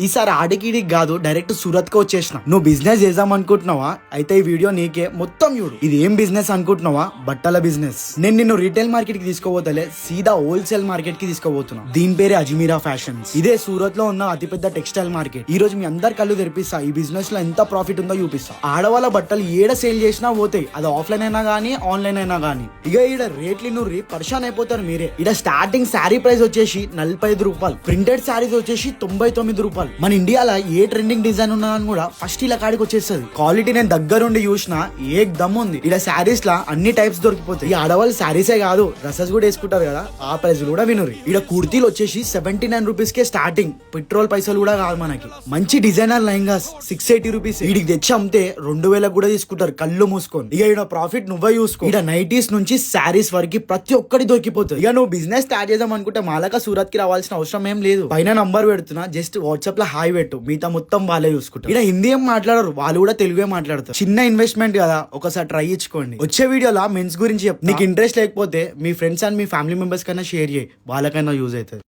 ఈసారి ఆడికిడికి కాదు డైరెక్ట్ సూరత్కి వచ్చేసిన. నువ్వు బిజినెస్ చేద్దాం అనుకుంటున్నావా? అయితే ఈ వీడియో నీకే మొత్తం చూడు. ఇది ఏం బిజినెస్ అనుకుంటున్నావా? బట్టల బిజినెస్. నేను నిన్ను రీటైల్ మార్కెట్కి తీసుకోబోతలే సీదా హోల్సేల్ మార్కెట్కి తీసుకోబోతున్నా దీని పేరే అజ్మీరా ఫ్యాషన్స్. ఇదే సూరత్లో ఉన్న అతిపెద్ద టెక్స్టైల్ మార్కెట్. ఈ రోజు మీ అందరు కళ్ళు తెరిపిస్తా ఈ బిజినెస్లో ఎంత ప్రాఫిట్ ఉందో చూపిస్తా. ఆడవాళ్ళ బట్టలు ఏడ సేల్ చేసినా పోతాయి. అది ఆఫ్లైన్ అయినా గానీ ఆన్లైన్ అయినా గానీ. ఇక ఈడ రేట్లు నుర్రి పర్షాన్ అయిపోతారు మీరే. ఇడ స్టార్టింగ్ శారీ ప్రైస్ వచ్చేసి నలభై ఐదు రూపాయలు. ప్రింటెడ్ శారీస్ వచ్చేసి తొంభై తొమ్మిది రూపాయలు. మన ఇండియాలో ఏ ట్రెండింగ్ డిజైన్ ఉన్నదని కూడా ఫస్ట్ ఇలా కాడికి వచ్చేస్తుంది. క్వాలిటీ నేను దగ్గరుండి చూసిన ఏ దమ్ ఉంది. ఇలా శారీస్ లా అన్ని టైప్స్ దొరికిపోతాయి. ఈ ఆడవాళ్ళు శారీసే కాదు డ్రెస్సెస్ కూడా వేసుకుంటారు కదా ఆ ప్రైస్ కూడా వినరు ఇక్కడ కుర్తీలు వచ్చేసి సెవెంటీ నైన్ రూపీస్ కే స్టార్టింగ్ పెట్రోల్ పైసలు కూడా కాదు మనకి. మంచి designer lehengas six eighty rupees వీడికి తెచ్చి అమ్మితే రెండు వేలకు కూడా తీసుకుంటారు కళ్ళు మూసుకొని. ఇక ఇక్కడ ప్రాఫిట్ నువ్వే చూసుకో. ఇక్కడ నైటీస్ నుంచి శారీస్ వరకు ప్రతి ఒక్కటి దొరికిపోతుంది. ఇక నువ్వు బిజినెస్ స్టార్ట్ చేద్దాం అనుకుంటే మాలక సూరత్కి రావాల్సిన అవసరం ఏం లేదు. పైన నంబర్ పెడుతున్నా జస్ట్ వాట్సాప్ లో హాయ్ పెట్టు. మిగతా మొత్తం వాళ్ళే చూసుకుంటారు. ఇక్కడ హిందీ ఏం మాట్లాడరు. వాళ్ళు కూడా తెలుగే మాట్లాడతారు. చిన్న ఇన్వెస్ట్మెంట్ కదా. ఒకసారి ట్రై ఇచ్చుకోండి. వచ్చే వీడియోలో మెన్స్ గురించి చెప్ నీకు ఇంట్రెస్ట్ లేకపోతే మీ ఫ్రెండ్స్ అండ్ మీ ఫ్యామిలీ మెంబర్స్ కన్నా షేర్ చేయి. వాళ్ళకైనా యూజ్ అవుతుంది.